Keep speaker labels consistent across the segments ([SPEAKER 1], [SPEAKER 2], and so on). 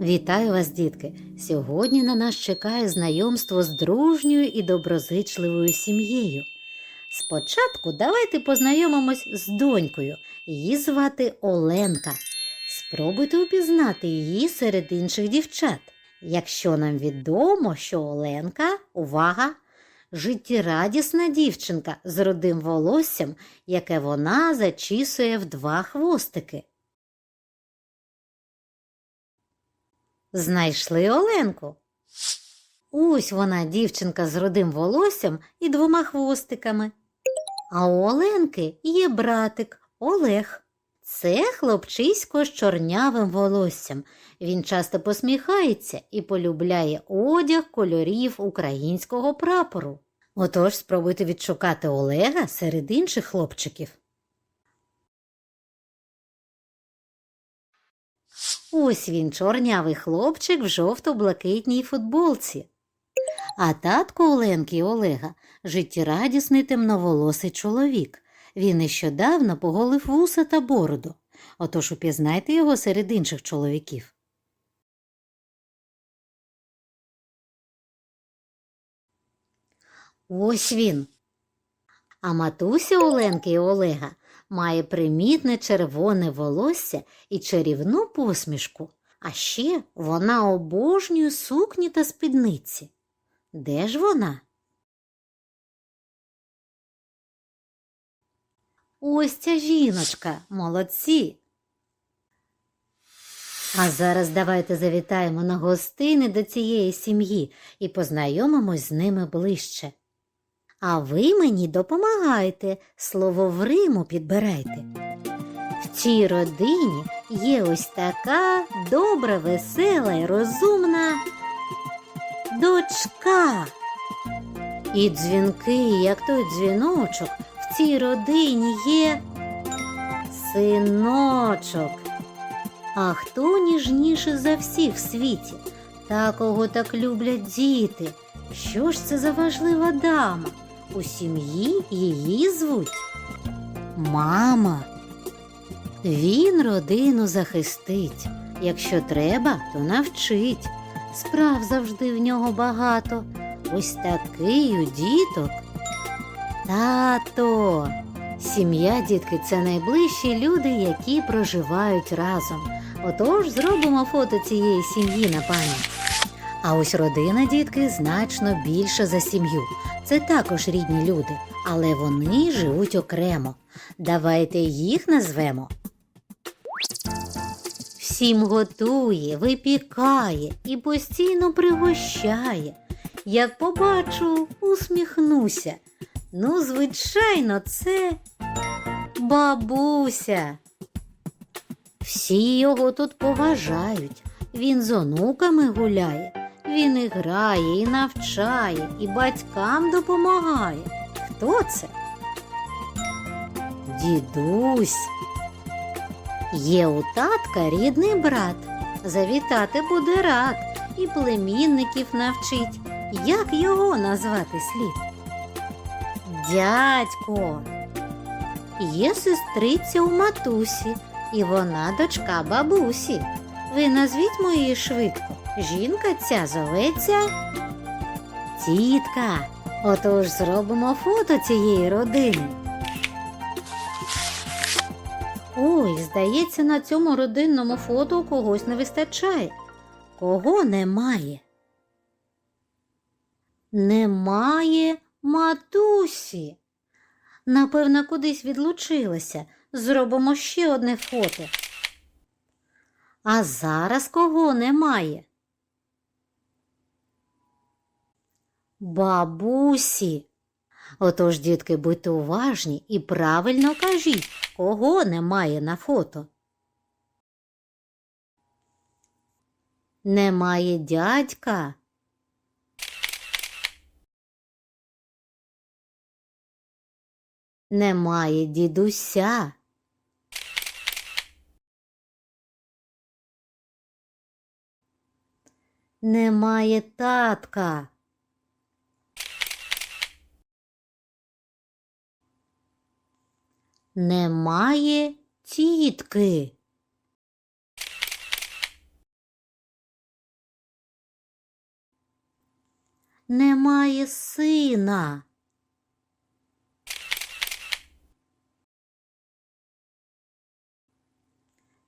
[SPEAKER 1] Вітаю вас, дітки! Сьогодні на нас чекає знайомство з дружньою і доброзичливою сім'єю. Спочатку давайте познайомимось з донькою. Її звати Оленка. Спробуйте упізнати її серед інших дівчат. Якщо нам відомо, що Оленка, увага, життєрадісна дівчинка з рудим волоссям, яке вона зачісує в два хвостики. Знайшли Оленку. Ось вона, дівчинка з рудим волоссям і двома хвостиками. А у Оленки є братик Олег. Це хлопчисько з чорнявим волоссям. Він часто посміхається і полюбляє одяг кольорів українського прапору. Отож спробуйте відшукати Олега серед інших хлопчиків. Ось він, чорнявий хлопчик в жовто-блакитній футболці. А татко Оленки Олега життєрадісний темноволосий чоловік. Він нещодавно поголив вуса та бороду. Отож упізнайте його серед інших чоловіків. Ось він. А матуся Оленки і Олега має примітне червоне волосся і чарівну посмішку, а ще вона обожнює сукні та спідниці. Де ж вона? Ось ця жіночка, молодці. А зараз давайте завітаємо на гостини до цієї сім'ї і познайомимось з ними ближче. А ви мені допомагайте, слово в Риму підбирайте. В цій родині є ось така добра, весела і розумна дочка. І дзвінки, як той дзвіночок, в цій родині є синочок. А хто ніжніше за всіх в світі? Та кого так люблять діти. Що ж це за важлива дама? У сім'ї її звуть Мама. Він родину захистить. Якщо треба, то навчить. Справ завжди в нього багато. Ось такий у діток. Тато. Сім'я, дітки, це найближчі люди, які проживають разом. Отож зробимо фото цієї сім'ї на пам'ять. А ось родина, дітки, значно більша за сім'ю. Це також рідні люди, але вони живуть окремо. Давайте їх назвемо. Всім готує, випікає і постійно пригощає. Як побачу, усміхнуся. Ну, звичайно, це бабуся. Всі його тут поважають. Він з онуками гуляє, він і грає, і навчає, і батькам допомагає. Хто це? Дідусь. Є у татка рідний брат. Завітати буде рад і племінників навчить. Як його назвати слід? Дядько. Є сестриця у матусі, і вона дочка бабусі. Ви назвіть мої швидко. Жінка ця зоветься тітка. Отож зробимо фото цієї родини. Ой, здається, на цьому родинному фото когось не вистачає. Кого немає? Немає матусі. Напевно, кудись відлучилася. Зробимо ще одне фото. А зараз кого немає? Бабусі. Отож, дітки, будьте уважні і правильно кажіть, кого немає на фото. Немає дядька. Немає дідуся. Немає татка. немає тітки. Немає сина.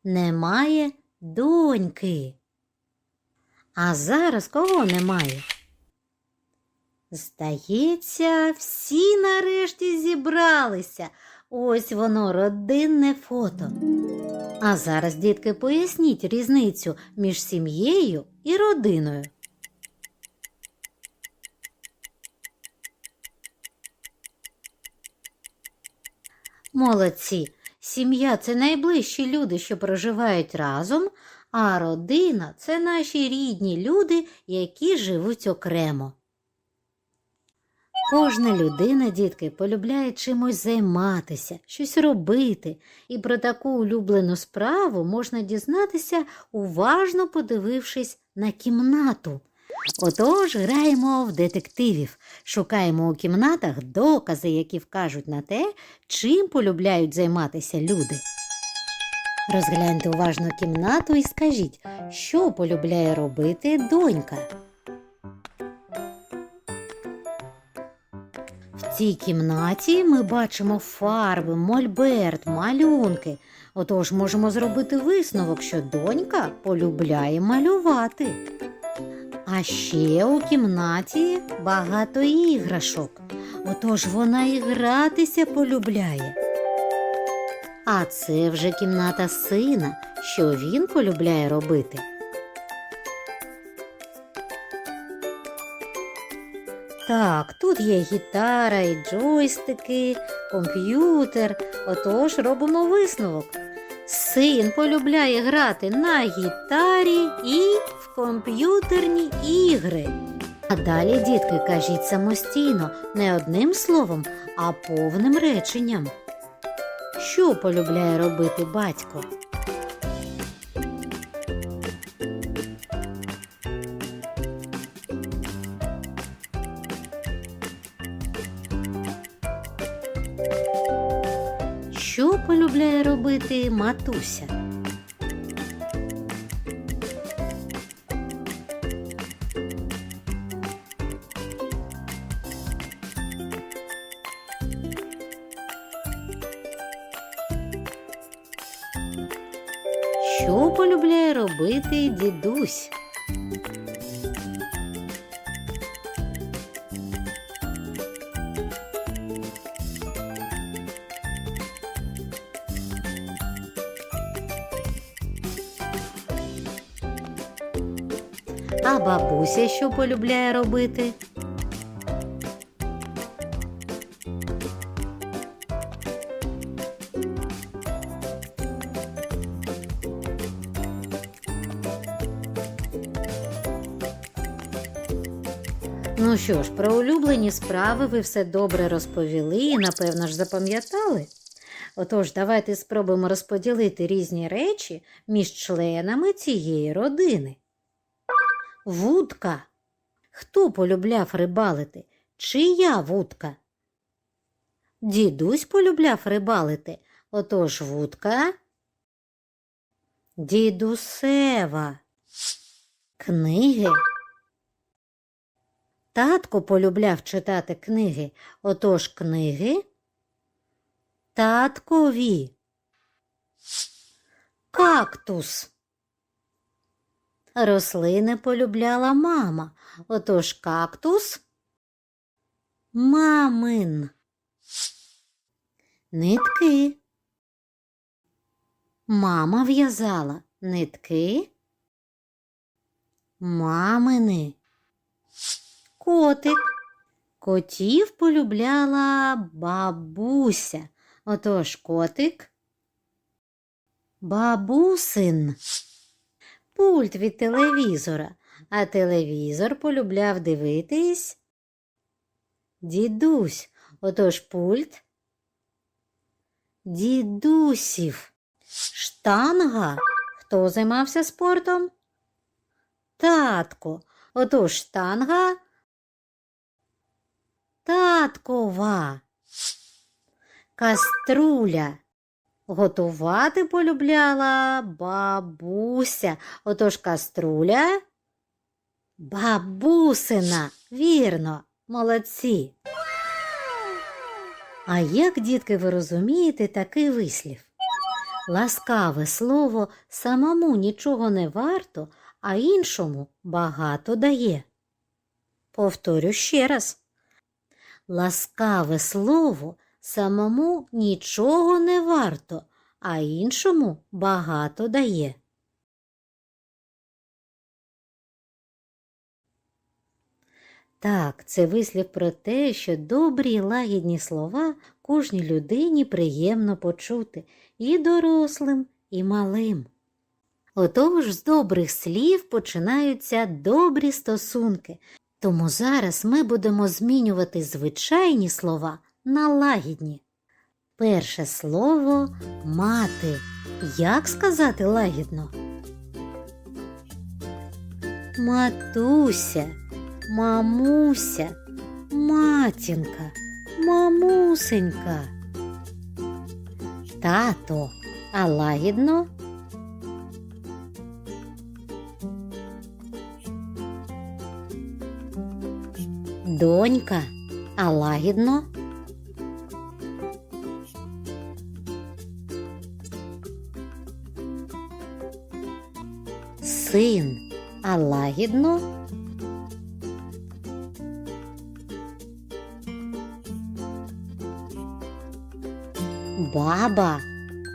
[SPEAKER 1] Немає доньки. А зараз кого немає? Здається, всі нарешті зібралися. Ось воно родинне фото. А зараз, дітки, поясніть різницю між сім'єю і родиною. Молодці. Сім'я це найближчі люди, що проживають разом, а родина це наші рідні люди, які живуть окремо. Кожна людина, дітки, полюбляє чимось займатися, щось робити, і про таку улюблену справу можна дізнатися, уважно подивившись на кімнату. Отож, граємо в детективів, шукаємо у кімнатах докази, які вкажуть на те, чим полюбляють займатися люди. Розгляньте уважно кімнату і скажіть, що полюбляє робити донька. В цій кімнаті ми бачимо фарби, мольберт, малюнки. Отож можемо зробити висновок, що донька полюбляє малювати. А ще у кімнаті багато іграшок. Отож вона і гратися полюбляє. А це вже кімната сина, що він полюбляє робити. Так, тут є гітара і джойстики, комп'ютер. Отож робимо висновок. Син полюбляє грати на гітарі і в комп'ютерні ігри. А далі, дітки, кажіть самостійно, не одним словом, а повним реченням. Що полюбляє робити батько? Полюбляє робити матуся? Що полюбляє робити дідусь? А бабуся що полюбляє робити? Ну що ж, про улюблені справи ви все добре розповіли і, напевно ж, запам'ятали. Отож, давайте спробуємо розподілити різні речі між членами цієї родини. Вудка. Хто полюбляв рибалити? Чия вудка? Дідусь полюбляв рибалити. Отож вудка. Дідусева. Книги. Татко полюбляв читати книги. Отож книги. Таткові. Кактус. Рослини полюбляла мама. Отож кактус. Мамин. Нитки. Мама в'язала нитки. Мамини. Котик. Котів полюбляла бабуся. Отож котик. Бабусин. Пульт від телевізора, а телевізор полюбляв дивитись. Дідусь. Отож пульт. Дідусів. Штанга. Хто займався спортом? Татко. Отож штанга. Таткова. Каструля. Готувати полюбляла бабуся. Отож каструля. Бабусина, вірно, молодці. А як, дітки, ви розумієте такий вислів? Ласкаве слово самому нічого не варто, а іншому багато дає. Повторю ще раз. Ласкаве слово самому нічого не варто, а іншому багато дає. Так, це вислів про те, що добрі лагідні слова кожній людині приємно почути і дорослим, і малим. Отож, з добрих слів починаються добрі стосунки, тому зараз ми будемо змінювати звичайні слова на лагідні. Перше слово мати. Як сказати лагідно? Матуся, мамуся, матінка, мамусенька. Тато, а лагідно? Донька, а лагідно? Син, а лагідно? Баба,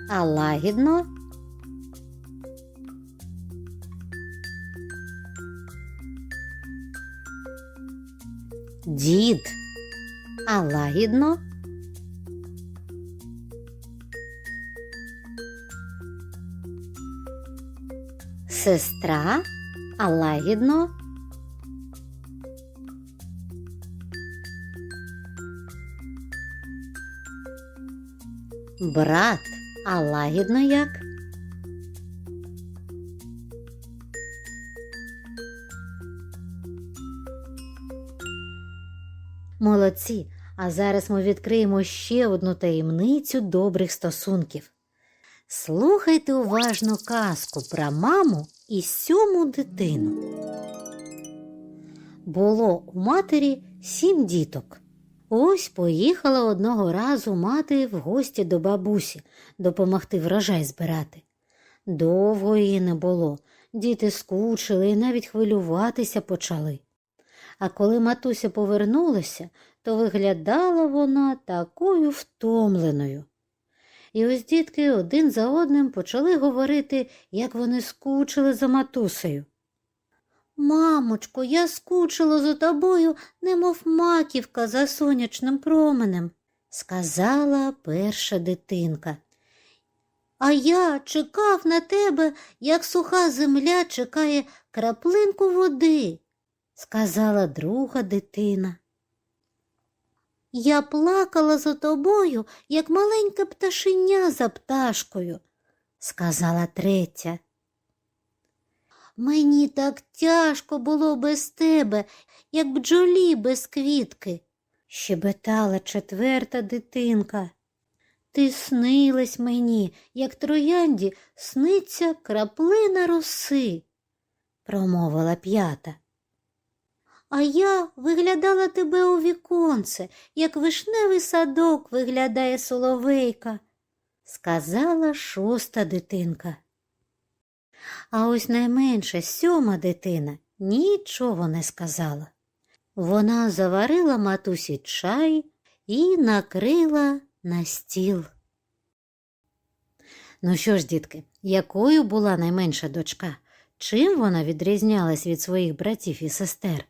[SPEAKER 1] а лагідно? Дід, а лагідно? Сестра, а лагідно? Брат, а лагідно як? Молодці! А зараз ми відкриємо ще одну таємницю добрих стосунків. Слухайте уважно казку про маму і сьому дитину. Було у матері сім діток. Ось поїхала одного разу мати в гості до бабусі допомогти врожай збирати. Довго її не було, діти скучили і навіть хвилюватися почали. А коли матуся повернулася, то виглядала вона такою втомленою. І ось дітки один за одним почали говорити, як вони скучили за матусею. Мамочко, я скучила за тобою, немов маківка за сонячним променем, сказала перша дитинка. А я чекав на тебе, як суха земля чекає краплинку води, сказала друга дитина. Я плакала за тобою, як маленьке пташеня за пташкою, сказала третя. Мені так тяжко було без тебе, як бджолі без квітки, щебетала четверта дитинка. Ти снилась мені, як троянді сниться краплина роси, промовила п'ята. А я виглядала тебе у віконце, як вишневий садок виглядає соловейка, сказала шоста дитинка. А ось найменша сьома дитина нічого не сказала. Вона заварила матусі чай і накрила на стіл. Ну що ж, дітки, якою була найменша дочка? Чим вона відрізнялась від своїх братів і сестер?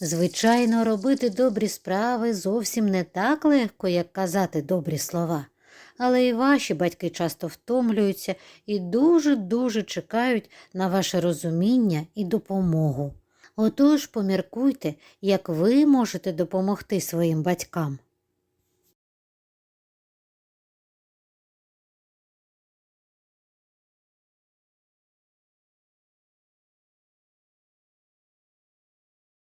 [SPEAKER 1] Звичайно, робити добрі справи зовсім не так легко, як казати добрі слова, але і ваші батьки часто втомлюються і дуже-дуже чекають на ваше розуміння і допомогу. Отож поміркуйте, як ви можете допомогти своїм батькам.